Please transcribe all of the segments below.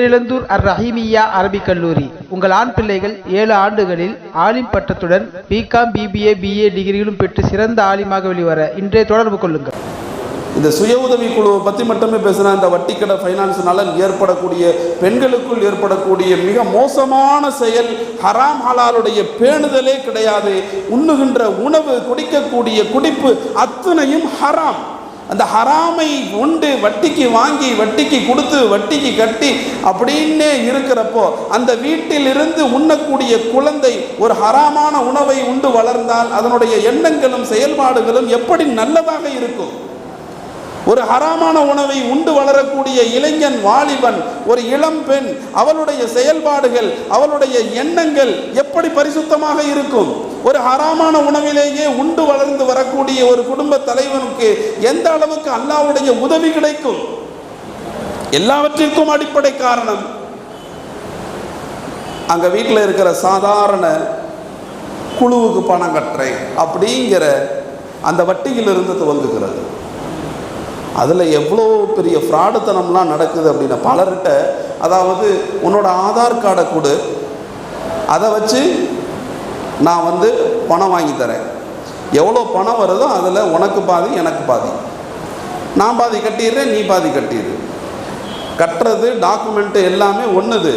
பேரிழந்தூர் அர் ரஹீமியா அரபிக் கல்லூரி. உங்கள் ஆண் பிள்ளைகள் ஏழு ஆண்டுகளில் ஆலிம் பட்டத்துடன் பிகாம் பிபிஏ பிஏ டிகிரிகளும் பெற்று சிறந்த ஆலிமாக வெளிவர இன்றைய தொடர்பு கொள்ளுங்கள். இந்த சுய உதவி குழுவை பற்றி மட்டுமே பேசினா இந்த வட்டிக்கடை ஃபைனான்ஸ்னால ஏற்படக்கூடிய பெண்களுக்குள் ஏற்படக்கூடிய மிக மோசமான செயல் ஹராம் ஹலாலுடைய பேணுதலே கிடையாது. உண்ணுகின்ற உணவு குடிக்கக்கூடிய குடிப்பு அத்தனையும் ஹராம். அந்த ஹராமை உண்டு வட்டிக்கு வாங்கி வட்டிக்கு கொடுத்து வட்டிக்கு கட்டி அப்படின்னு இருக்கிறப்போ அந்த வீட்டிலிருந்து உண்ணக்கூடிய குழந்தை ஒரு ஹராமான உணவை உண்டு வளர்ந்தால் அதனுடைய எண்ணங்களும் செயல்பாடுகளும் எப்படி நல்லதாக இருக்கும்? ஒரு ஹராமான உணவை உண்டு வளரக்கூடிய இளைஞன் வாலிபன் ஒரு இளம் பெண் அவளுடைய செயல்பாடுகள் அவளுடைய எண்ணங்கள் எப்படி பரிசுத்தமாக இருக்கும்? ஒரு ஹராமான உணவிலேயே உண்டு வளர்ந்து வரக்கூடிய ஒரு குடும்ப தலைவனுக்கு எந்த அளவுக்கு அல்லாவுடைய உதவி கிடைக்கும்? எல்லாவற்றிற்கும் அடிப்படை காரணம் அங்க வீட்டில் இருக்கிற சாதாரண குழுவுக்கு பணம் கட்டுறேன் அப்படிங்கிற அந்த வட்டியிலிருந்து துவங்குகிறது. அதில் எவ்வளோ பெரிய ஃப்ராடுத்தனம்லாம் நடக்குது அப்படின்னா பலர்கிட்ட அதாவது உன்னோட ஆதார் கார்டை கொடு. அதை வச்சு நான் வந்து பணம் வாங்கி தரேன். எவ்வளோ பணம் வருதோ அதில் உனக்கு பாதி எனக்கு பாதி. நான் பாதி கட்டிடுறேன் நீ பாதி கட்டிடு. கட்டுறது டாக்குமெண்ட்டு எல்லாமே ஒன்றுது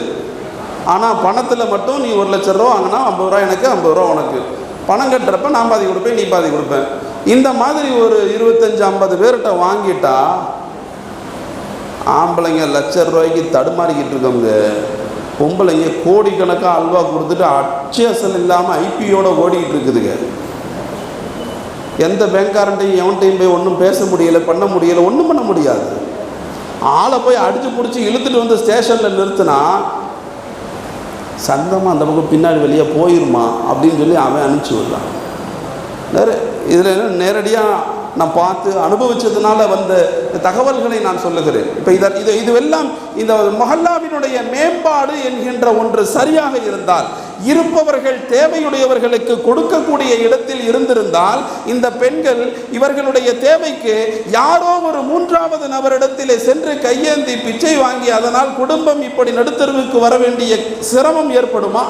ஆனால் பணத்தில் மட்டும் நீ ஒரு லட்ச ரூபா வாங்கினா ஐம்பது ரூபா எனக்கு ஐம்பது ரூபா உனக்கு. பணம் கட்டுறப்ப நான் பாதி கொடுப்பேன் நீ பாதி கொடுப்பேன். இந்த மாதிரி ஒரு இருபத்தஞ்சி ஐம்பது பேர்கிட்ட வாங்கிட்டா ஆம்பளைங்க லட்ச ரூபாய்க்கு தடுமாறிக்கிட்டு இருக்கோங்க. பொம்பளைங்க கோடிக்கணக்காக அல்வா கொடுத்துட்டு அச்சேசல் இல்லாமல் ஐபியோட ஓடிக்கிட்டு இருக்குதுங்க. எந்த பேங்க்காரன்ட்டையும் எவன்ட்டையும் போய் ஒன்றும் பேச முடியலை பண்ண முடியலை ஒன்றும் பண்ண முடியாது. ஆளை போய் அடித்து பிடிச்சி இழுத்துட்டு வந்து ஸ்டேஷனில் நிறுத்தினா சந்தமாக அந்த பக்கம் பின்னாடி வெளியே போயிருமா அப்படின்னு சொல்லி அவன் அனுப்பிச்சி விடுறான். இதில் நேரடியாக நான் பார்த்து அனுபவிச்சதுனால வந்த தகவல்களை நான் சொல்லுகிறேன். இப்போ இதை இது இதுவெல்லாம் இந்த மொஹல்லாவினுடைய மேம்பாடு என்கின்ற ஒன்று சரியாக இருந்தால் இருப்பவர்கள் தேவையுடையவர்களுக்கு கொடுக்கக்கூடிய இடத்தில் இருந்திருந்தால் இந்த பெண்கள் இவர்களுடைய தேவைக்கு யாரோ ஒரு மூன்றாவது நபரிடத்திலே சென்று கையேந்தி பிச்சை வாங்கி அதனால் குடும்பம் இப்படி நடுத்தருவுக்கு வர வேண்டிய சிரமம் ஏற்படுமா?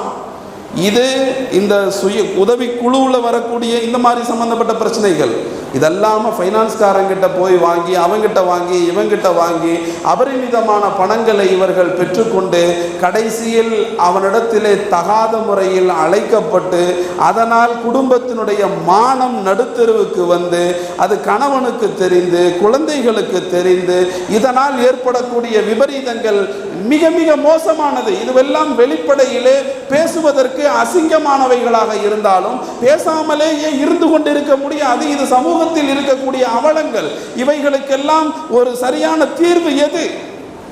இது இந்த சுய உதவி குழுவில் வரக்கூடிய இந்த மாதிரி சம்மந்தப்பட்ட பிரச்சனைகள். இதெல்லாமல் ஃபைனான்ஸ்காரங்கிட்ட போய் வாங்கி அவங்கிட்ட வாங்கி இவங்கிட்ட வாங்கி அபரிமிதமான பணங்களை இவர்கள் பெற்றுக்கொண்டு கடைசியில் அவனிடத்திலே தகாத முறையில் அழைக்கப்பட்டு அதனால் குடும்பத்தினுடைய மானம் நடுத்தெருவுக்கு வந்து அது கணவனுக்கு தெரிந்து குழந்தைகளுக்கு தெரிந்து இதனால் ஏற்படக்கூடிய விபரீதங்கள் மிக மிக மோசமானது. இதுவெல்லாம் வெளிப்படையிலே பேசுவதற்கு அசிங்கமானவைகளாக இருந்தாலும் பேசாமலேயே இருந்து கொண்டிருக்க முடியாது? இது சமூகத்தில் இருக்கக்கூடிய அவலங்கள். இவைகளுக்கெல்லாம் ஒரு சரியான தீர்வு எது?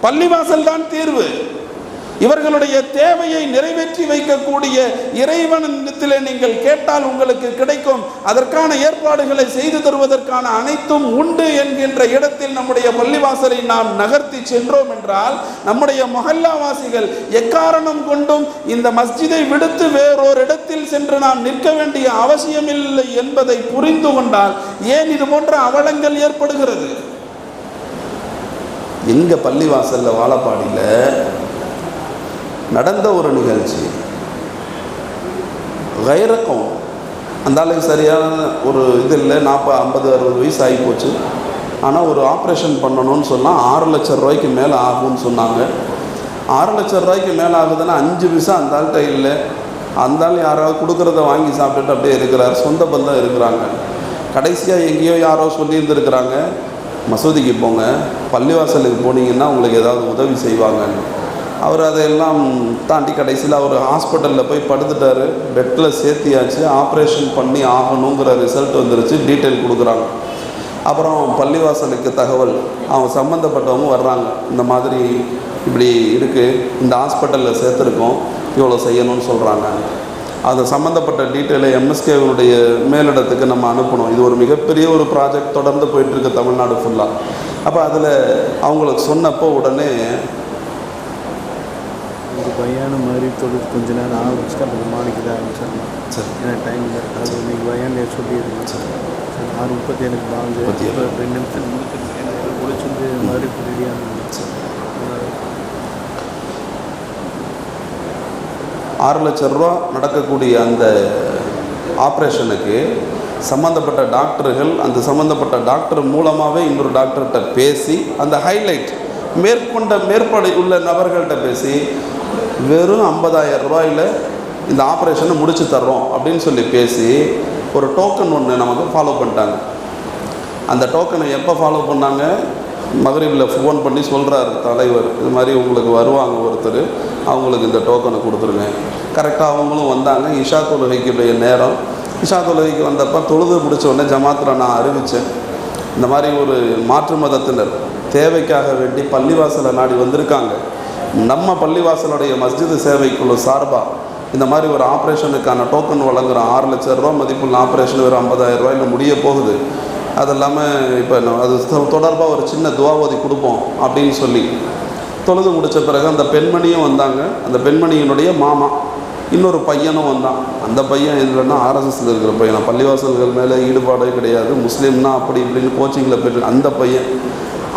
பள்ளிவாசல் தான் தீர்வு. இவர்களுடைய தேவையை நிறைவேற்றி வைக்கக்கூடிய இறைவனிடத்திலே நீங்கள் கேட்டால் உங்களுக்கு கிடைக்கும். அதற்கான ஏற்பாடுகளை செய்து தருவதற்கான அனைத்தும் உண்டு என்கின்ற இடத்தில் நம்முடைய பள்ளிவாசலை நாம் நகர்த்தி சென்றோம் என்றால் நம்முடைய மொஹல்லாவாசிகள் எக்காரணம் கொண்டும் இந்த மஸ்ஜிதை விடுத்து வேறொரு இடத்தில் சென்று நாம் நிற்க வேண்டிய அவசியமில்லை என்பதை புரிந்து கொண்டால் ஏன் இது போன்ற அவலங்கள் ஏற்படுகிறது? எங்க பள்ளிவாசல்ல வாழப்பாடியில் நடந்த ஒரு நிகழ்ச்சி. கைரக்கம். அந்த ஆளுக்கு சரியான ஒரு இது இல்லை. நாற்பது ஐம்பது அறுபது வயசு ஆகி போச்சு. ஆனால் ஒரு ஆப்ரேஷன் பண்ணணும்னு சொன்னால் ஆறு லட்சம் ரூபாய்க்கு மேலே ஆகும்னு சொன்னாங்க. ஆறு லட்சம் ரூபாய்க்கு மேலே ஆகுதுன்னா அஞ்சு பைசா அந்த ஆள்கிட்ட இல்லை. அந்த ஆள் யாராவது கொடுக்குறத வாங்கி சாப்பிட்டுட்டு அப்படியே இருக்கிறார். சொந்த பந்தம் இருக்கிறாங்க. கடைசியாக எங்கேயோ யாரோ சொல்லியிருந்துருக்கிறாங்க மசூதிக்கு போங்க. பள்ளிவாசலுக்கு போனீங்கன்னா உங்களுக்கு ஏதாவது உதவி செய்வாங்கன்னு. அவர் அதையெல்லாம் தாண்டி கடைசியில் அவர் ஹாஸ்பிட்டலில் போய் படுத்துட்டார். பெட்டில் சேர்த்தியாச்சு. ஆப்ரேஷன் பண்ணி ஆகணுங்கிற ரிசல்ட் வந்துருச்சு. டீட்டெயில் கொடுக்குறாங்க. அப்புறம் பள்ளிவாசலுக்கு தகவல். அவங்க சம்மந்தப்பட்டவங்க வர்றாங்க. இந்த மாதிரி இப்படி இருக்குது இந்த ஹாஸ்பிட்டலில் சேர்த்துருக்கோம். இவ்வளோ செய்யணும்னு சொல்கிறாங்க அது சம்மந்தப்பட்ட டீட்டெயிலை எம்எஸ்கேவனுடைய மேலிடத்துக்கு நம்ம அனுப்பணும். இது ஒரு மிகப்பெரிய ஒரு ப்ராஜெக்ட் தொடர்ந்து போயிட்டுருக்கு தமிழ்நாடு ஃபுல்லாக அப்போ அதில் அவங்களுக்கு சொன்னப்போ உடனே பையான மாதிரி தொழில் கொஞ்ச நேரம் ஆரம்பிச்சுட்டு அப்புறம் மாணிக்கு தான் ஆரம்பிச்சாங்க சரி. ஏன்னா டைம் இல்லை அது இன்னைக்கு பையன் சொல்லியிருந்தேன். சரி. ஆறு முப்பத்தி எனக்கு பாஞ்சு. இப்போ ரெண்டு நிமிஷம் எனக்கு முடிச்சுட்டு மாதிரி ரெடியாக இருந்துச்சு ஆறு லட்ச ரூபா நடக்கக்கூடிய அந்த ஆப்ரேஷனுக்கு சம்மந்தப்பட்ட டாக்டர்கள் அந்த சம்மந்தப்பட்ட டாக்டர் மூலமாகவே இன்னொரு டாக்டர்கிட்ட பேசி அந்த ஹைலைட் மேற்கொண்ட மேற்படை உள்ள நபர்கள்ட்ட பேசி வெறும் 50000 ரூபாயில் இந்த ஆப்ரேஷனை முடித்து தர்றோம் அப்படின்னு சொல்லி பேசி ஒரு டோக்கன் ஒன்று நமக்கு ஃபாலோ பண்ணிட்டாங்க. அந்த டோக்கனை எப்போ ஃபாலோ பண்ணாங்க? மகரிபில் ஃபோன் பண்ணி சொல்கிறார் தலைவர். இது மாதிரி உங்களுக்கு வருவாங்க ஒருத்தர். அவங்களுக்கு இந்த டோக்கனை கொடுத்துருங்க. கரெக்டாக அவங்களும் வந்தாங்க. இஷா தொழுகைக்குடைய நேரம். இஷா தொழுகைக்கு வந்தப்போ தொழுது முடிச்ச உடனே ஜமாத்தில் நான் அறிவித்தேன் இந்த மாதிரி ஒரு மாற்று மதத்தினர் தேவைக்காக வேண்டி பள்ளிவாசலை நாடி வந்திருக்காங்க. நம்ம பள்ளிவாசலுடைய மஸ்ஜிது சேவைக்குழு சார்பாக இந்த மாதிரி ஒரு ஆப்ரேஷனுக்கான டோக்கன் வழங்குகிறோம் ஆறு லட்ச ரூபா மதிப்புள்ள ஆப்ரேஷன் ஒரு 50000 ரூபாயில் முடிய போகுது. அது இல்லாமல் இப்போ அது தொடர்பாக ஒரு சின்ன துவாவதி கொடுப்போம் அப்படின்னு சொல்லி. தொழுது முடித்த பிறகு அந்த பெண்மணியும் வந்தாங்க. அந்த பெண்மணியினுடைய மாமா இன்னொரு பையனும் வந்தான். அந்த பையன் இல்லைன்னா ஆர்எஸ்எஸ்ல இருக்கிற பையன். பள்ளிவாசல்கள் மேலே ஈடுபாடே கிடையாது. முஸ்லீம்னா அப்படி இப்படின்னு கோச்சிங்கில் போயிட்டு அந்த பையன்.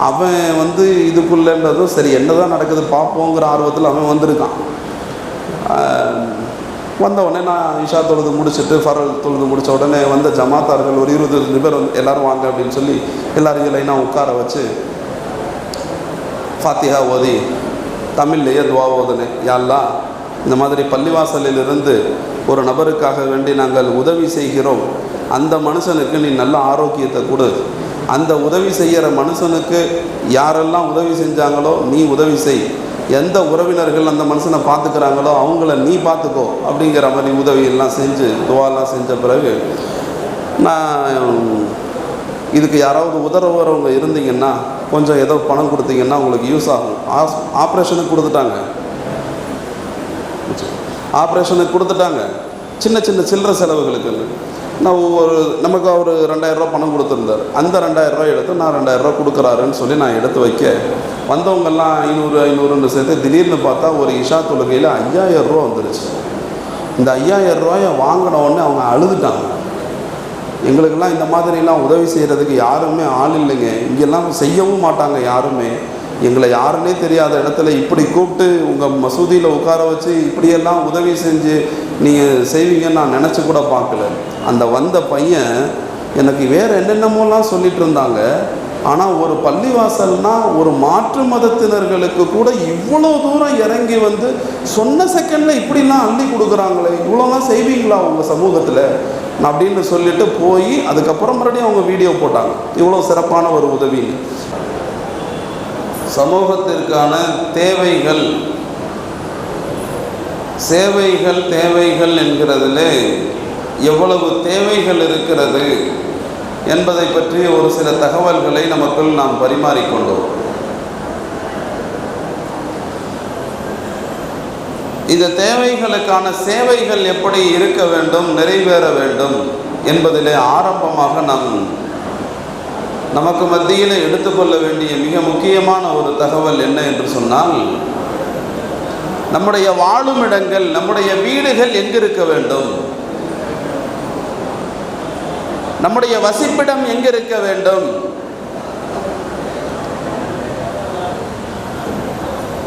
அவன் வந்து இதுக்குள்ளன்றதும் சரி என்னதான் நடக்குது பார்ப்போங்கிற ஆர்வத்தில் அவன் வந்திருக்கான். வந்த உடனே நான் இஷா தொழுது முடிச்சுட்டு ஃபரல் தொழுது முடிச்ச உடனே வந்த ஜமாத்தார்கள் ஒரு இருபது இருபது பேர் வந்து எல்லாரும் வாங்க அப்படின்னு சொல்லி எல்லாரையும் லைனாக உட்கார வச்சு ஃபாத்திஹா ஓதி தமிழ்லேயே துவா ஓதுனேன். யாழ்லா இந்த மாதிரி பள்ளிவாசலிலிருந்து ஒரு நபருக்காக வேண்டி நாங்கள் உதவி செய்கிறோம். அந்த மனுஷனுக்கு நீ நல்ல ஆரோக்கியத்தை கொடு. அந்த உதவி செய்கிற மனுஷனுக்கு யாரெல்லாம் உதவி செஞ்சாங்களோ நீ உதவி செய். எந்த உறவினர்கள் அந்த மனுஷனை பார்த்துக்கிறாங்களோ அவங்கள நீ பார்த்துக்கோ அப்படிங்கிற மாதிரி உதவியெல்லாம் செஞ்சு துவாலாம் செஞ்ச பிறகு நான் இதுக்கு யாராவது உதவுறவங்க இருந்தீங்கன்னா கொஞ்சம் ஏதோ பணம் கொடுத்தீங்கன்னா உங்களுக்கு யூஸ் ஆகும். ஆஸ் ஆப்ரேஷனுக்கு கொடுத்துட்டாங்க. ஆப்ரேஷனுக்கு கொடுத்துட்டாங்க. சின்ன சின்ன சில்லற செலவுகளுக்கு நான் ஒவ்வொரு நமக்கு அவர் ரெண்டாயிரரூவா பணம் கொடுத்துருந்தார். அந்த ரெண்டாயிரரூவா எடுத்து நான் ரெண்டாயிரரூவா கொடுக்குறாருன்னு சொல்லி நான் எடுத்து வைக்க. வந்தவங்கெல்லாம் ஐநூறு ஐநூறுன்னு சேர்த்து திடீர்னு பார்த்தா ஒரு இஷா தொழுகையில் ஐயாயிரம் ரூபா வந்துருச்சு. இந்த ஐயாயிரம் ரூபாயை வாங்கின உடனே அவங்க அழுதுட்டாங்க. எங்களுக்கெல்லாம் இந்த மாதிரிலாம் உதவி செய்கிறதுக்கு யாருமே ஆள் இல்லைங்க. இங்கெல்லாம் செய்யவும் மாட்டாங்க யாருமே. எங்களை யாருன்னே தெரியாத இடத்துல இப்படி கூப்பிட்டு உங்கள் மசூதியில் உட்கார வச்சு இப்படியெல்லாம் உதவி செஞ்சு நீங்கள் செய்வீங்கன்னு நான் நினச்சி கூட பார்க்கல. அந்த வந்த பையன் எனக்கு வேறு என்னென்னமோலாம் சொல்லிட்டு இருந்தாங்க. ஆனால் ஒரு பள்ளிவாசல்னால் ஒரு மாற்று மதத்தினர்களுக்கு கூட இவ்வளோ தூரம் இறங்கி வந்து சொன்ன செகண்டில் இப்படிலாம் அள்ளி கொடுக்குறாங்களே இவ்வளோலாம் செய்வீங்களா உங்கள் சமூகத்தில்? அப்படின்னு சொல்லிட்டு போய் அதுக்கப்புறம் மறுபடியும் அவங்க வீடியோ போட்டாங்க. இவ்வளோ சிறப்பான ஒரு உதவின்னு. சமூகத்திற்கான தேவைகள். சேவைகள் தேவைகள் என்கிறதிலே எவ்வளவு தேவைகள் இருக்கிறது என்பதை பற்றி ஒரு சில தகவல்களை நமக்குள் நாம் பரிமாறிக்கொண்டோம். இந்த தேவைகளுக்கான சேவைகள் எப்படி இருக்க வேண்டும் நிறைவேற வேண்டும் என்பதிலே ஆரம்பமாக நாம் நமக்கு மத்தியில் எடுத்துக்கொள்ள வேண்டிய மிக முக்கியமான ஒரு தகவல் என்ன என்று சொன்னால் நம்முடைய வாழும் இடங்கள் நம்முடைய வீடுகள் எங்கிருக்க வேண்டும்? நம்முடைய வசிப்பிடம் எங்கிருக்க வேண்டும்?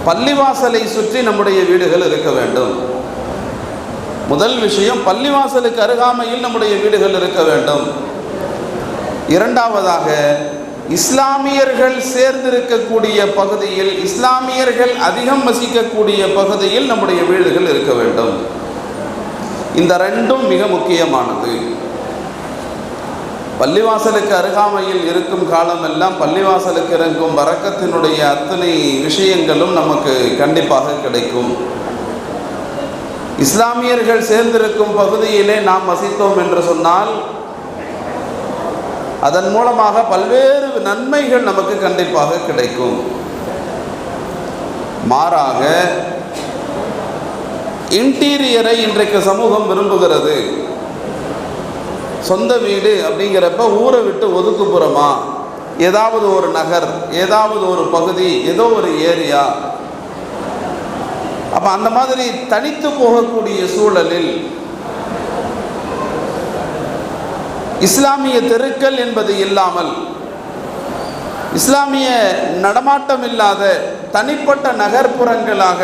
பள்ளிவாசலை சுற்றி நம்முடைய வீடுகள் இருக்க வேண்டும். முதல் விஷயம் பள்ளிவாசலுக்கு அருகாமையில் நம்முடைய வீடுகள் இருக்க வேண்டும். இரண்டாவதாக இஸ்லாமியர்கள் சேர்ந்திருக்கக்கூடிய பகுதியில் இஸ்லாமியர்கள் அதிகம் வசிக்கக்கூடிய பகுதியில் நம்முடைய வீடுகள் இருக்க வேண்டும். இந்த ரெண்டும் மிக முக்கியமானது. பள்ளிவாசலுக்கு அருகாமையில் இருக்கும் காலமெல்லாம் பள்ளிவாசலுக்கு இறங்கும் வரக்கத்தினுடைய அத்தனை விஷயங்களும் நமக்கு கண்டிப்பாக கிடைக்கும். இஸ்லாமியர்கள் சேர்ந்திருக்கும் பகுதியிலே நாம் வசித்தோம் என்று சொன்னால் அதன் மூலமாக பல்வேறு நன்மைகள் நமக்கு கண்டிப்பாக கிடைக்கும். மாறாக இன்டீரியரை இன்றைக்கு சமூகம் விரும்புகிறது. சொந்த வீடு அப்படிங்கிறப்ப ஊரை விட்டு ஒதுக்குப்புறமா ஏதாவது ஒரு நகர் ஏதாவது ஒரு பகுதி ஏதோ ஒரு ஏரியா. அப்போ அந்த மாதிரி தனித்து போகக்கூடிய சூழலில் இஸ்லாமிய தெருக்கள் என்பது இல்லாமல் இஸ்லாமிய நடமாட்டம் இல்லாத தனிப்பட்ட நகர்ப்புறங்களாக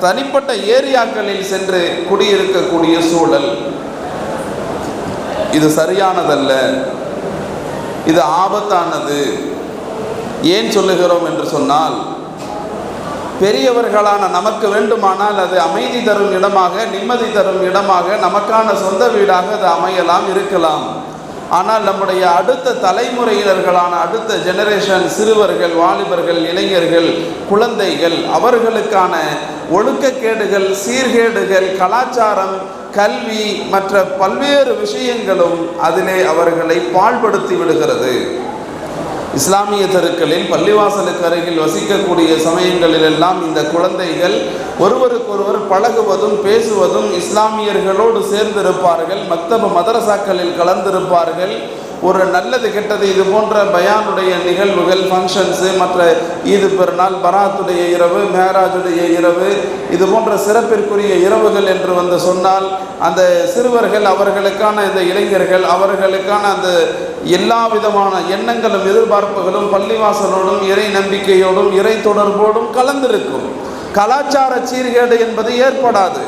தனிப்பட்ட ஏரியாக்களில் சென்று குடியிருக்கக்கூடிய சூழல். இது சரியானதல்ல. இது ஆபத்தானது. ஏன் சொல்லுகிறோம் என்று சொன்னால் பெரியவர்களான நமக்கு வேண்டுமானால் அது அமைதி தரும் இடமாக நிம்மதி தரும் இடமாக நமக்கான சொந்த வீடாக அது அமையலாம் இருக்கலாம். ஆனால் நம்முடைய அடுத்த தலைமுறையினர்களான அடுத்த ஜெனரேஷன் சிறுவர்கள் வாலிபர்கள் இளைஞர்கள் குழந்தைகள் அவர்களுக்கான ஒழுக்கக்கேடுகள் சீர்கேடுகள் கலாச்சாரம் கல்வி மற்ற பல்வேறு விஷயங்களும் அதிலே அவர்களை பாழ்படுத்தி விடுகிறது. இஸ்லாமிய தெருக்களில் பள்ளிவாசலுக்கு அருகில் வசிக்கக்கூடிய சமயங்களிலெல்லாம் இந்த குழந்தைகள் ஒருவருக்கொருவர் பழகுவதும் பேசுவதும் இஸ்லாமியர்களோடு சேர்ந்திருப்பார்கள் மக்தப மதரசாக்களில் கலந்திருப்பார்கள். ஒரு நல்லது கெட்டது இது போன்ற பயானுடைய நிகழ்வுகள் ஃபங்க்ஷன்ஸு மற்ற ஈது பெருநாள் பராத்துடைய இரவு மேராஜுடைய இரவு இது போன்ற சிறப்பிற்குரிய இரவுகள் என்று வந்து சொன்னால் அந்த சிறுவர்கள் அவர்களுக்கான இந்த இளைஞர்கள் அவர்களுக்கான அந்த எல்லா விதமான எண்ணங்களும் எதிர்பார்ப்புகளும் பள்ளிவாசலோடும் இறை நம்பிக்கையோடும் இறை தொடர்போடும் கலந்திருக்கும். கலாச்சார சீர்கேடு என்பது ஏற்படாது.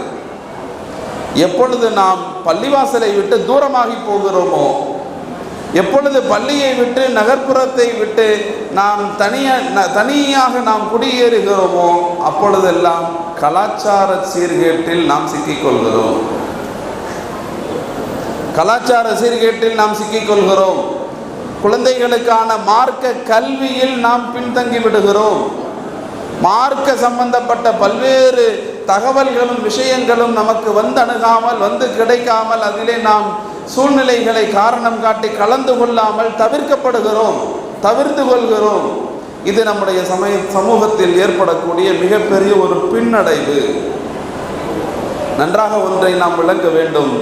எப்பொழுது நாம் பள்ளிவாசலை விட்டு தூரமாகி போகிறோமோ எப்பொழுது பள்ளியை விட்டு நகர்ப்புறத்தை விட்டு நாம் தனியாக ந- தனியாக நாம் குடியேறுகிறோமோ அப்பொழுதெல்லாம் கலாச்சார சீர்கேட்டில் நாம் சிக்கிக்கொள்கிறோம். கலாச்சார சீர்கேட்டில் நாம் சிக்கிக்கொள்கிறோம். குழந்தைகளுக்கான மார்க்க கல்வியில் நாம் பின்தங்கி விடுகிறோம். மார்க்க சம்பந்தப்பட்ட பல்வேறு தகவல்களும் விஷயங்களும் நமக்கு வந்து அணுகாமல் வந்து கிடைக்காமல் அதிலே நாம் சூழ்நிலைகளை காரணம் காட்டி கலந்து கொள்ளாமல் தவிர்க்கப்படுகிறோம் தவிர்த்து கொள்கிறோம். இது நம்முடைய சமய சமூகத்தில் ஏற்படக்கூடிய மிகப்பெரிய ஒரு பின்னடைவு. நன்றாக ஒன்றை நாம் விளங்க வேண்டும்.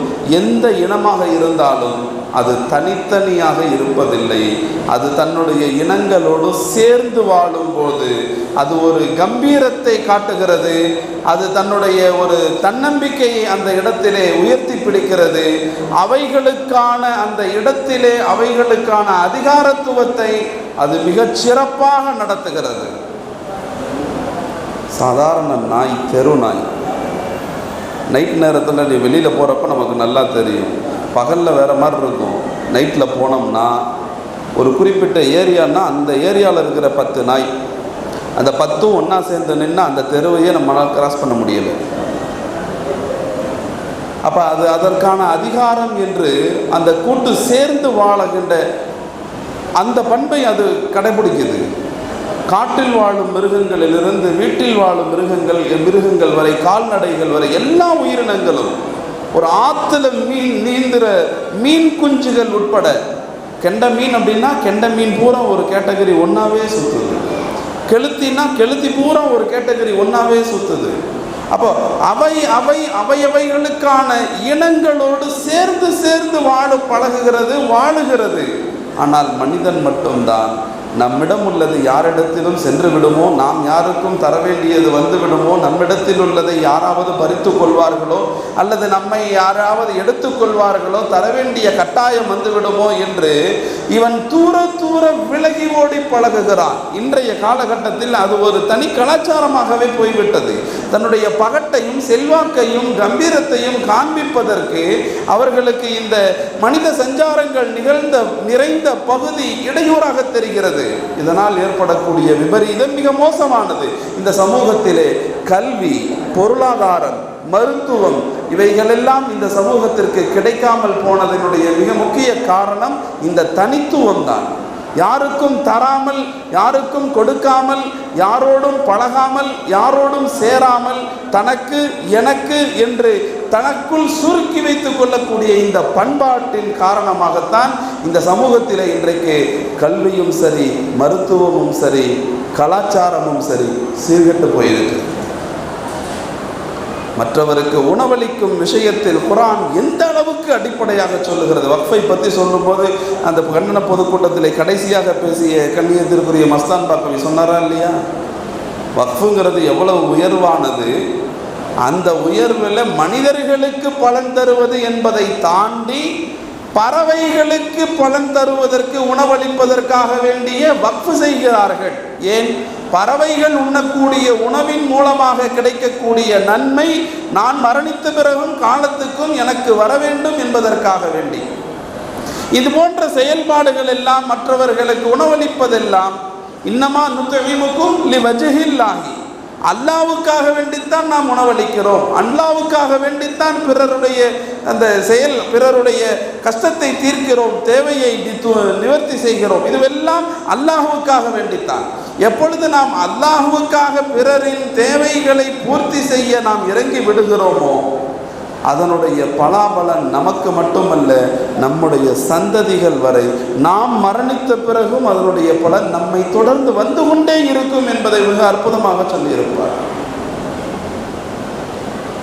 எந்த இனமாக இருந்தாலும் அது தனித்தனியாக இருப்பதில்லை. அது தன்னுடைய இனங்களோடு சேர்ந்து வாழும்போது அது ஒரு கம்பீரத்தை காட்டுகிறது. அது தன்னுடைய ஒரு தன்னம்பிக்கையை அந்த இடத்திலே உயர்த்தி பிடிக்கிறது. அவைகளுக்கான அந்த இடத்திலே அவைகளுக்கான அதிகாரத்துவத்தை அது மிகச் சிறப்பாக நடத்துகிறது. சாதாரண நாய் தெரு நாய். நைட் நேரத்தில் நீ வெளியில் போகிறப்ப நமக்கு நல்லா தெரியும். பகலில் வேறு மாதிரி இருக்கும். நைட்டில் போனோம்னா ஒரு குறிப்பிட்ட ஏரியான்னா அந்த ஏரியாவில் இருக்கிற பத்து நாய். அந்த பத்தும் ஒன்றா சேர்ந்து நின்று அந்த தெருவையே நம்மளால் கிராஸ் பண்ண முடியலை. அப்போ அது அதற்கான அதிகாரம் என்று அந்த கூட்டு சேர்ந்து வாழுகின்ற அந்த பண்பை அது கடைபிடிக்குது. காட்டில் வாழும் மிருகங்களிலிருந்து வீட்டில் வாழும் மிருகங்கள் மிருகங்கள் வரை கால்நடைகள் வரை எல்லா உயிரினங்களும் ஒரு ஆற்றுல மீன் நீந்துற மீன் குஞ்சுகள் உட்பட. கெண்ட மீன் அப்படின்னா கெண்ட மீன் பூரா ஒரு கேட்டகரி ஒன்றாவே சுற்றுது கெளுத்தினா கெளுத்தி பூரா ஒரு கேட்டகரி ஒன்றாவே சுற்றுது அப்போ அவை அவை அவையவைகளுக்கான இனங்களோடு சேர்ந்து சேர்ந்து வாழ பழகுகிறது வாழுகிறது. ஆனால் மனிதன் மட்டும்தான் நம்மிடம் உள்ளது யாரிடத்திலும் சென்று விடுமோ? நாம் யாருக்கும் தர வேண்டியது வந்து விடுமோ? நம்மிடத்தில் உள்ளதை யாராவது பறித்து கொள்வார்களோ? அல்லது நம்மை யாராவது எடுத்துக்கொள்வார்களோ தர வேண்டிய கட்டாயம் வந்து விடுமோ என்று இவன் தூர தூர விலகி ஓடி பழகுகிறான். இன்றைய காலகட்டத்தில் அது ஒரு தனி கலாச்சாரமாகவே போய்விட்டது. தன்னுடைய பகட்டையும் செல்வாக்கையும் கம்பீரத்தையும் காண்பிப்பதற்கு அவர்களுக்கு இந்த மனித சஞ்சாரங்கள் நிகழ்ந்த நிறைந்த பகுதி இடையூறாக தெரிகிறது. இதனால் ஏற்படக்கூடிய விபரீதம் மிக மோசமானது. இந்த சமூகத்திலே கல்வி பொருளாதாரம் மருத்துவம் இவைகளெல்லாம் இந்த சமூகத்திற்கு கிடைக்காமல் போனதனுடைய மிக முக்கிய காரணம் இந்த தனித்துவம் தான் யாருக்கும் தராமல் யாருக்கும் கொடுக்காமல் யாரோடும் பழகாமல் யாரோடும் சேராமல் தனக்கு எனக்கு என்று தனக்குள் சுருக்கி வைத்துக் கொள்ளக்கூடிய இந்த பண்பாட்டின் காரணமாகத்தான் இந்த சமூகத்தில் இன்றைக்கு கல்வியும் சரி மருத்துவமும் சரி கலாச்சாரமும் சரி சீர்கெட்டு போயிருக்கு மற்றவருக்கு உணவளிக்கும் விஷயத்தில் குரான் எந்த அளவுக்கு அடிப்படையாக சொல்லுகிறது? வக்ஃபை பற்றி சொல்லும்போது அந்த கண்ணன பொதுக்கூட்டத்தில் கடைசியாக பேசிய கண்ணியத்திற்குரிய மஸ்தான் பாக்கவி சொன்னாரா இல்லையா? வக்ஃபுங்கிறது எவ்வளவு உயர்வானது அந்த உயர்வில் மனிதர்களுக்கு பலன் தருவது என்பதை தாண்டி பறவைகளுக்கு பலன் தருவதற்கு உணவளிப்பதற்காக வேண்டிய வக்ஃபு செய்கிறார்கள். ஏன்? பறவைகள் உண்ணக்கூடிய உணவின் மூலமாக கிடைக்கக்கூடிய நன்மை நான் மரணித்த பிறகும் காலத்துக்கும் எனக்கு வர வேண்டும் என்பதற்காக வேண்டி. இது போன்ற செயல்பாடுகள் எல்லாம் மற்றவர்களுக்கு உணவளிப்பதெல்லாம் இன்னமா நுத்தகிமுக்கும் லி அல்லாவுக்காக வேண்டித்தான் நாம் உணவளிக்கிறோம். அல்லாவுக்காக வேண்டித்தான் பிறருடைய அந்த செயல் பிறருடைய கஷ்டத்தை தீர்க்கிறோம் தேவையை நிவர்த்தி செய்கிறோம். இதுவெல்லாம் அல்லாஹுவுக்காக வேண்டித்தான். எப்பொழுது நாம் அல்லாஹுவுக்காக பிறரின் தேவைகளை பூர்த்தி செய்ய நாம் இறங்கி விடுகிறோமோ அதனுடைய பலாபலன் நமக்கு மட்டுமல்ல நம்முடைய சந்ததிகள் வரை நாம் மரணித்த பிறகும் அதனுடைய பலன் நம்மை தொடர்ந்து வந்து கொண்டே இருக்கும் என்பதை மிக அற்புதமாக சொல்லியிருப்பார்.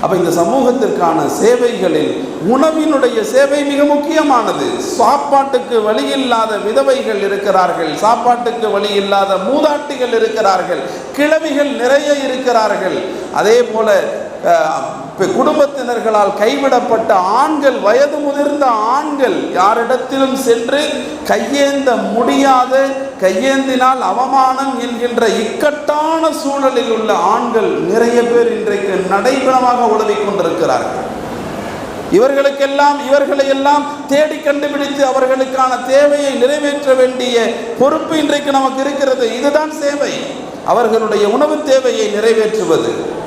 அப்போ இந்த சமூகத்திற்கான சேவைகளில் உணவினுடைய சேவை மிக முக்கியமானது. சாப்பாட்டுக்கு வழி இல்லாத விதவைகள் இருக்கிறார்கள் சாப்பாட்டுக்கு வழி இல்லாத மூதாட்டிகள் இருக்கிறார்கள் கிழவிகள் நிறைய இருக்கிறார்கள். அதே போல குடும்பத்தினர்களால் கைவிடப்பட்ட ஆண்கள் வயது முதிர்ந்த ஆண்கள் யாரிடத்திலும் சென்று கையேந்த முடியாத கையேந்தினால் அவமானம் என்கின்ற இக்கட்டான சூழலில் உள்ள ஆண்கள் நிறைய பேர் இன்றைக்கு நடைபெறமாக உதவிக் கொண்டிருக்கிறார்கள். இவர்களுக்கெல்லாம் இவர்களை எல்லாம் தேடி கண்டுபிடித்து அவர்களுக்கான தேவையை நிறைவேற்ற வேண்டிய பொறுப்பு இன்றைக்கு நமக்கு இருக்கிறது. இதுதான் சேவை. அவர்களுடைய உணவு தேவையை நிறைவேற்றுவது.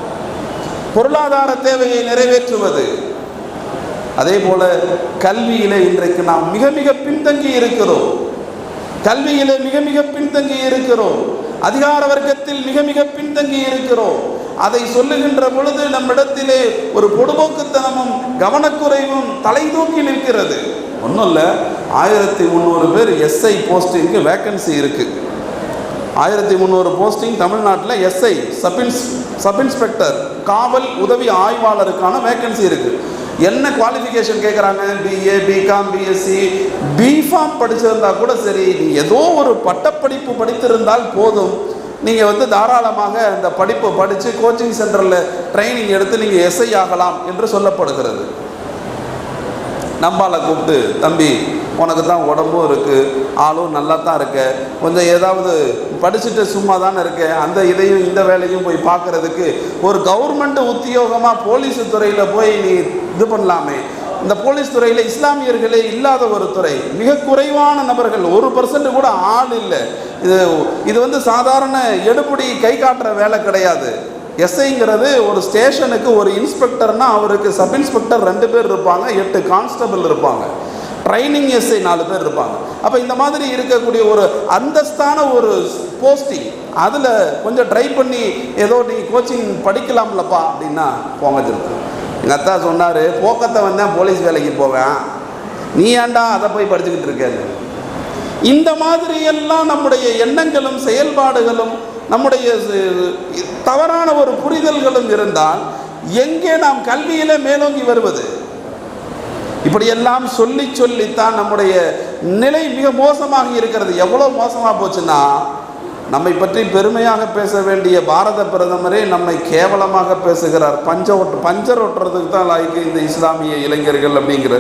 பொருளாதார தேவையை நிறைவேற்றுவது. அதே போல கல்வியிலே இன்றைக்கு நாம் மிக மிக பின்தங்கி இருக்கிறோம். கல்வியிலே மிக மிக பின்தங்கி இருக்கிறோம். அதிகார வர்க்கத்தில் மிக மிக பின்தங்கி இருக்கிறோம். அதை சொல்லுகின்ற பொழுது நம்மிடத்திலே ஒரு பொடுபோக்குத்தனமும் கவனக்குறைவும் தலை தூக்கி நிற்கிறது. ஒன்றும் இல்லை ஆயிரத்தி முந்நூறு பேர் எஸ்ஐ போஸ்டிங்க்கு வேக்கன்சி இருக்குது ஆயிரத்தி முந்நூறு போஸ்டிங் தமிழ்நாட்டில் எஸ்ஐ சப்இன்ஸ் சப் இன்ஸ்பெக்டர் காவல் உதவி ஆய்வாளருக்கான வேக்கன்சி இருக்குது என்ன குவாலிஃபிகேஷன் கேட்குறாங்க பிஏ பிகாம் பிஎஸ்சி பிஃபார்ம் படிச்சிருந்தா கூட சரி நீ ஏதோ ஒரு பட்டப்படிப்பு படித்திருந்தால் போதும். நீங்கள் வந்து தாராளமாக அந்த படிப்பை படித்து கோச்சிங் சென்டரில் ட்ரைனிங் எடுத்து நீங்கள் எஸ்ஐ ஆகலாம் என்று சொல்லப்படுகிறது. நம்பால கூப்பிட்டு தம்பி உனக்கு தான் உடம்பும் இருக்குது ஆளும் நல்லா தான் இருக்க. கொஞ்சம் ஏதாவது படிச்சுட்டு சும்மா தானே இருக்க அந்த இதையும் இந்த வேலையும் போய் பார்க்கறதுக்கு ஒரு கவர்மெண்ட் உத்தியோகமாக போலீஸ் துறையில் போய் நீ இது பண்ணலாமே. இந்த போலீஸ் துறையில் இஸ்லாமியர்களே இல்லாத ஒரு துறை. மிக குறைவான நபர்கள் ஒரு பர்சன்ட் கூட ஆள் இல்லை. இது இது வந்து சாதாரண எடுபடி கை காட்டுற வேலை கிடையாது. எஸ்ஐங்கிறது ஒரு ஸ்டேஷனுக்கு ஒரு இன்ஸ்பெக்டர்னா அவருக்கு சப் இன்ஸ்பெக்டர் ரெண்டு பேர் இருப்பாங்க எட்டு கான்ஸ்டபிள் இருப்பாங்க. ட்ரைனிங் எஸ்ஐ நாலு பேர் இருப்பாங்க. அப்போ இந்த மாதிரி இருக்கக்கூடிய ஒரு அந்தஸ்தான ஒரு போஸ்டிங் அதில் கொஞ்சம் ட்ரை பண்ணி ஏதோ நீ கோச்சிங் படிக்கலாம்லப்பா அப்படின்னா போங்க இருக்கு எங்கள் அத்தா சொன்னார் போக்கத்தை வந்தேன் போலீஸ் வேலைக்கு போவேன். நீ ஏன்டா அதை போய் படிச்சுக்கிட்டு இருக்கேன்னு இந்த மாதிரி எல்லாம் நம்முடைய எண்ணங்களும் செயல்பாடுகளும் நம்முடைய தவறான ஒரு புரிதல்களும் இருந்தால் எங்கே நாம் கல்வியிலே மேலோங்கி வருவது? இப்படியெல்லாம் சொல்லி சொல்லித்தான் நம்முடைய நிலை மிக மோசமாக இருக்கிறது. எவ்வளோ மோசமாக போச்சுன்னா நம்மை பற்றி பெருமையாக பேச வேண்டிய பாரத பிரதமரே நம்மை கேவலமாக பேசுகிறார். பஞ்ச ஒட்டு பஞ்சர் ஒட்டுறதுக்கு தான் லாய்க்கு இந்த இஸ்லாமிய இளைஞர்கள் அப்படிங்கிற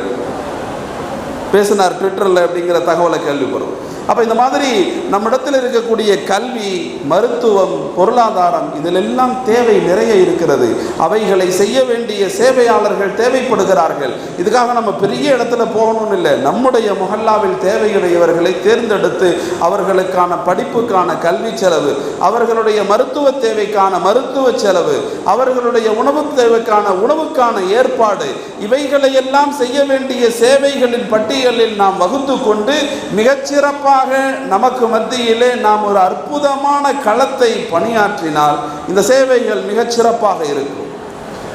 பேசினார் ட்விட்டரில் அப்படிங்கிற தகவலை கேள்விப்படும் அப்போ இந்த மாதிரி நம்மிடத்தில் இருக்கக்கூடிய கல்வி மருத்துவம் பொருளாதாரம் இதிலெல்லாம் தேவை நிறைய இருக்கிறது. அவைகளை செய்ய வேண்டிய சேவையாளர்கள் தேவைப்படுகிறார்கள். இதுக்காக நம்ம பெரிய இடத்துல போகணும்னு இல்லை. நம்முடைய முஹல்லாவில் தேவையுடையவர்களை தேர்ந்தெடுத்து அவர்களுக்கான படிப்புக்கான கல்வி செலவு அவர்களுடைய மருத்துவ தேவைக்கான மருத்துவ செலவு அவர்களுடைய உணவு தேவைக்கான உணவுக்கான ஏற்பாடு இவைகளையெல்லாம் செய்ய வேண்டிய சேவைகளின் பட்டியலில் நாம் வகுத்து கொண்டு மிகச்சிறப்பாக நமக்கு மத்தியிலே நாம் ஒரு அற்புதமான களத்தை பணியாற்றினால் இந்த சேவைகள் மிகச்சிறப்பாக இருக்கும்.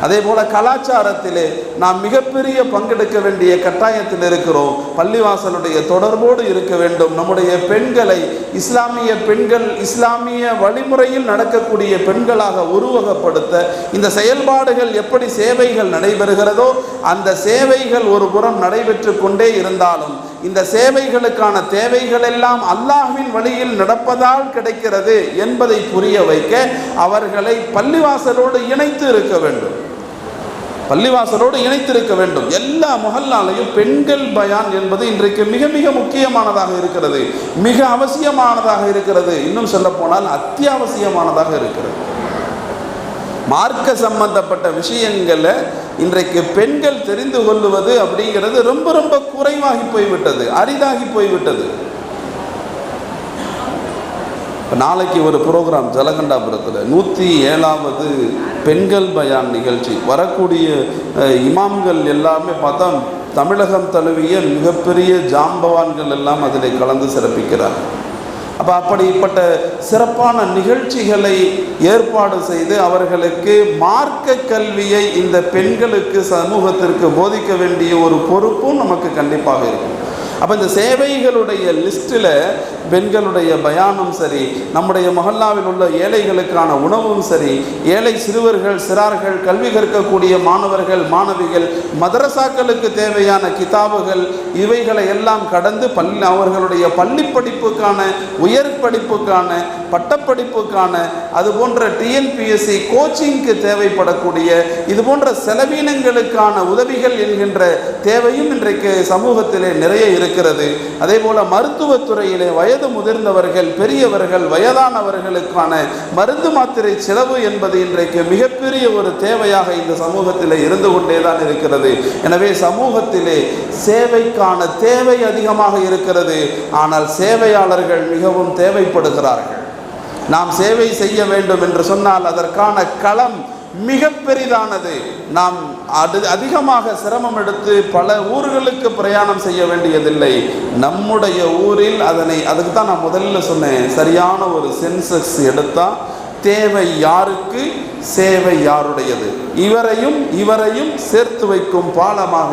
அதே போல கலாச்சாரத்திலே நாம் மிகப்பெரிய பங்கெடுக்க வேண்டிய கட்டாயத்தில் இருக்கிறோம். பள்ளிவாசலுடைய தொடர்போடு இருக்க வேண்டும். நம்முடைய பெண்களை இஸ்லாமிய பெண்கள் இஸ்லாமிய வழிமுறையில் நடக்கக்கூடிய பெண்களாக உருவகப்படுத்த இந்த செயல்பாடுகள் எப்படி சேவைகள் நடைபெறுகிறதோ அந்த சேவைகள் ஒரு புறம் நடைபெற்று கொண்டே இருந்தாலும் இந்த சேவைகளுக்கான தேவைகள் எல்லாம் அல்லாஹ்வின் வழியில் நடப்பதால் கிடைக்கிறது என்பதை புரிய வைக்க அவர்களை பள்ளிவாசலோடு இணைத்து இருக்க வேண்டும். பள்ளிவாசலோடு இணைத்திருக்க வேண்டும். எல்லா முகல்லாலையும் பெண்கள் பயான் என்பது இன்றைக்கு மிக மிக முக்கியமானதாக இருக்கிறது. மிக அவசியமானதாக இருக்கிறது. இன்னும் சொல்ல போனால் அத்தியாவசியமானதாக இருக்கிறது. மார்க்க சம்பந்தப்பட்ட விஷயங்களை இன்றைக்கு பெண்கள் தெரிந்து கொள்ளுவது அப்படிங்கிறது ரொம்ப ரொம்ப குறைவாகி போய்விட்டது அரிதாகி போய்விட்டது. நாளைக்கு ஒரு ப்ரோக்ராம் ஜலகண்டாபுரத்தில் நூற்றி ஏழாவது பெண்கள் பயான் நிகழ்ச்சி. வரக்கூடிய அஹ், இமாம்கள் எல்லாமே பார்த்தா தமிழகம் தழுவிய மிகப்பெரிய ஜாம்பவான்கள் எல்லாம் அதில் கலந்து சிறப்பிக்கிறார். அப்போ அப்படிப்பட்ட சிறப்பான நிகழ்ச்சிகளை ஏற்பாடு செய்து அவர்களுக்கு மார்க்க கல்வியை இந்த பெண்களுக்கு சமூகத்திற்கு போதிக்க வேண்டிய ஒரு பொறுப்பும் நமக்கு கண்டிப்பாக இருக்கும். அப்போ இந்த சேவைகளுடைய லிஸ்ட்டில் பெண்களுடைய பயானம் சரி நம்முடைய மொஹல்லாவில் உள்ள ஏழைகளுக்கான உணவும் சரி ஏழை சிறுவர்கள் சிறார்கள் கல்வி கற்கக்கூடிய மாணவர்கள் மாணவிகள் மதரசாக்களுக்கு தேவையான கிதாபுகள் இவைகளை எல்லாம் கடந்து பள்ளி அவர்களுடைய பள்ளி படிப்புக்கான உயர் படிப்புக்கான பட்டப்படிப்புக்கான அது போன்ற டிஎன்பிஎஸ்சி கோச்சிங்க்கு தேவைப்படக்கூடிய இது போன்ற செலவீனங்களுக்கான உதவிகள் என்கின்ற தேவையும் இன்றைக்கு சமூகத்திலே நிறைய இருக்கிறது. அதே போல் மருத்துவத்துறையிலே வயது முதிர்ந்தவர்கள் பெரியவர்கள் வயதானவர்களுக்கான மருந்து மாத்திரை செலவு என்பது இன்றைக்கு மிகப்பெரிய ஒரு தேவையாக இந்த சமூகத்தில் இருந்து கொண்டே தான் இருக்கிறது. எனவே சமூகத்திலே சேவைக்கான தேவை அதிகமாக இருக்கிறது. ஆனால் சேவையாளர்கள் மிகவும் தேவைப்படுகிறார்கள். நாம் சேவை செய்ய வேண்டும் என்று சொன்னால் அதற்கான களம் மிக பெரிதானது நாம் அது அதிகமாக சிரமம் எடுத்து பல ஊர்களுக்கு பிரயாணம் செய்ய வேண்டியதில்லை. நம்முடைய ஊரில் அதனை அதுக்கு தான் நான் முதல்ல சொன்னேன். சரியான ஒரு சென்சஸ் எடுத்தால் தேவை யாருக்கு? சேவை யாருடையது? இவரையும் இவரையும் சேர்த்து வைக்கும் பாலமாக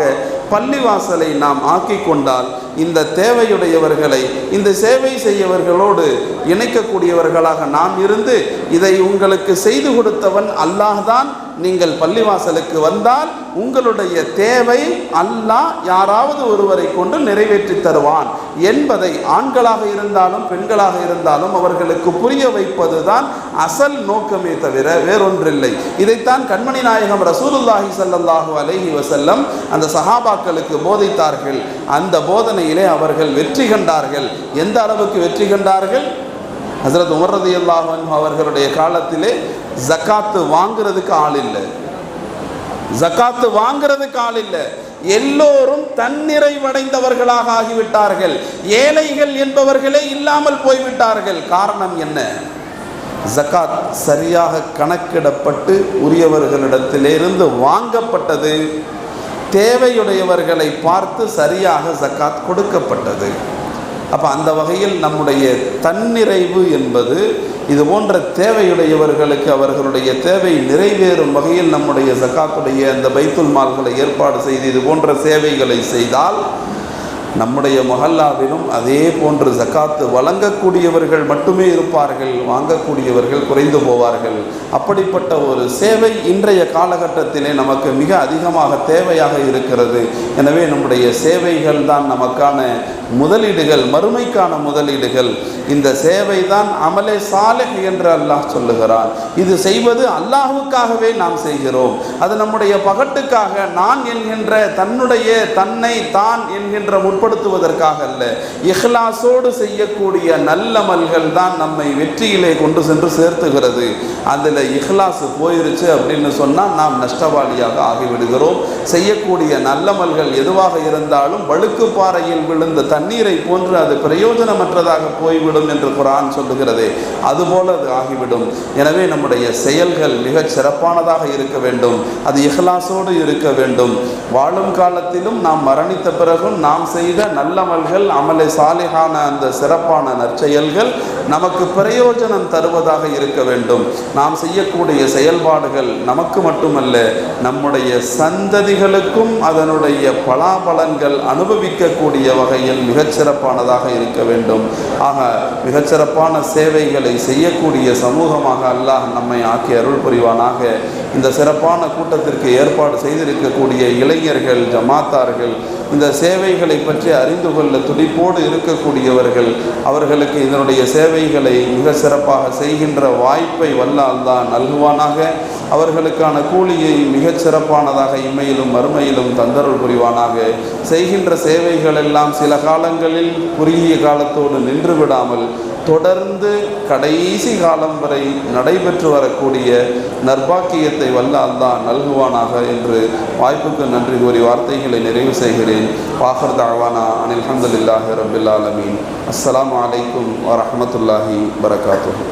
பள்ளிவாசலை நாம் ஆக்கி கொண்டால் இந்த தேவையுடையவர்களை இந்த சேவை செய்யவர்களோடு இணைக்கக்கூடியவர்களாக நாம் இருந்து இதை உங்களுக்கு செய்து கொடுத்தவன் அல்லாஹ்தான். நீங்கள் பள்ளிவாசலுக்கு வந்தால் உங்களுடைய தேவை அல்லாஹ் யாராவது ஒருவரை கொண்டு நிறைவேற்றி தருவான். என்பதை ஆண்களாக இருந்தாலும் பெண்களாக இருந்தாலும் அவர்களுக்கு புரிய வைப்பதுதான் அசல் நோக்கமே தவிர வேறொன்றில்லை. இதைத்தான் கண்மணி நாயகம் ரசூலுல்லாஹி ஸல்லல்லாஹு அலஹி வசல்லம் அந்த சஹாபாக்களுக்கு போதித்தார்கள். அந்த போதனையிலே அவர்கள் வெற்றி கண்டார்கள். எந்த அளவுக்கு வெற்றி கண்டார்கள்? ஹசரத் உமர்ரதி அல்லாஹன் அவர்களுடைய காலத்திலே ஜக்காத்து வாங்குறதுக்கு ஆள் இல்லை. ஜக்காத்து வாங்குறதுக்கு ஆள் இல்லை. எல்லோரும் தன்னிறைவடைந்தவர்களாக ஆகிவிட்டார்கள். ஏழைகள் என்பவர்களே இல்லாமல் போய்விட்டார்கள். காரணம் என்ன? ஜக்காத் சரியாக கணக்கிடப்பட்டு உரியவர்களிடத்திலிருந்து வாங்கப்பட்டது. தேவையுடையவர்களை பார்த்து சரியாக ஜக்காத் கொடுக்கப்பட்டது. அப்போ அந்த வகையில் நம்முடைய தன்னிறைவு என்பது இது போன்ற தேவையுடையவர்களுக்கு அவர்களுடைய தேவை நிறைவேறும் வகையில் நம்முடைய சக்காத்துடைய அந்த பைத்துல் மால்களை ஏற்பாடு செய்து இது போன்ற சேவைகளை செய்தால் நம்முடைய மொஹல்லாவிலும் அதே போன்று ஜக்காத்து வழங்கக்கூடியவர்கள் மட்டுமே இருப்பார்கள் வாங்கக்கூடியவர்கள் குறைந்து போவார்கள். அப்படிப்பட்ட ஒரு சேவை இன்றைய காலகட்டத்திலே நமக்கு மிக அதிகமாக தேவையாக இருக்கிறது. எனவே நம்முடைய சேவைகள் தான் நமக்கான முதலீடுகள் மறுமைக்கான முதலீடுகள். இந்த சேவை தான் அமலே சாலை என்று அல்லாஹ் சொல்லுகிறார் இது செய்வது அல்லாஹுக்காகவே நாம் செய்கிறோம். அது நம்முடைய பகட்டுக்காக நான் என்கின்ற தன்னுடைய தன்னை தான் என்கின்ற முற்படுத்துவதற்காக அல்ல. இஹ்லாசோடு செய்யக்கூடிய நல்லமல்கள் தான் நம்மை வெற்றியிலே கொண்டு சென்று சேர்த்துகிறது. அதில் இஹ்லாஸ் போயிருச்சு அப்படின்னு சொன்னால் நாம் நஷ்டவாளியாக ஆகிவிடுகிறோம். செய்யக்கூடிய நல்லமல்கள் எதுவாக இருந்தாலும் வழுக்கு பாறையில் விழுந்த தண்ணீரை போன்று அது பிரயோஜனமற்றதாக போய்விடும் என்று குரான் சொல்லுகிறது. அதுபோல அது ஆகிவிடும். எனவே நம்முடைய செயல்கள் மிகச் சிறப்பானதாக இருக்க வேண்டும். அது இஹ்லாசோடு இருக்க வேண்டும். வாழும் காலத்திலும் நாம் மரணித்த பிறகும் நாம் செய்ய செய்த நல்லமல்கள் அமலை சாலிகான அந்த சிறப்பான நற்செயல்கள் நமக்கு பிரயோஜனம் தருவதாக இருக்க வேண்டும். நாம் செய்யக்கூடிய செயல்பாடுகள் நமக்கு மட்டுமல்ல நம்முடைய சந்ததிகளுக்கும் அதனுடைய பலாபலன்கள் அனுபவிக்கக்கூடிய வகையில் மிகச்சிறப்பானதாக இருக்க வேண்டும். ஆக மிகச்சிறப்பான சேவைகளை செய்யக்கூடிய சமூகமாக அல்லாஹ் நம்மை ஆக்கி அருள் புரிவானாக. இந்த சிறப்பான கூட்டத்திற்கு ஏற்பாடு செய்திருக்கக்கூடிய இளைஞர்கள் ஜமாத்தார்கள் இந்த சேவைகளை பற்றி பற்றி அறிந்து கொள்ள துடிப்போடு இருக்கக்கூடியவர்கள் அவர்களுக்கு இதனுடைய சேவைகளை மிக சிறப்பாக செய்கின்ற வாய்ப்பை வல்லால் தான் நல்குவானாக. அவர்களுக்கான கூலியை மிகச் சிறப்பானதாக இம்மையிலும் மறுமையிலும் தந்தருள் புரிவானாக. செய்கின்ற சேவைகள் எல்லாம் சில காலங்களில் குறுகிய காலத்தோடு நின்று விடாமல் தொடர்ந்து கடைசி காலம் வரை நடைபெற்று வரக்கூடிய நர்பாக்கியத்தை வல்ல அல்லாஹ் நல்குவானாக என்று வாய்ப்புக்கு நன்றி கூறி வார்த்தைகளை நிறைவு செய்கிறேன். பாகர் தாவானா அனில் அஹமதுல்லாஹி ரபில் ஆலமீன். அஸ்ஸலாமு அலைக்கும் வரஹ்மத்துல்லாஹி வரகாத்துஹு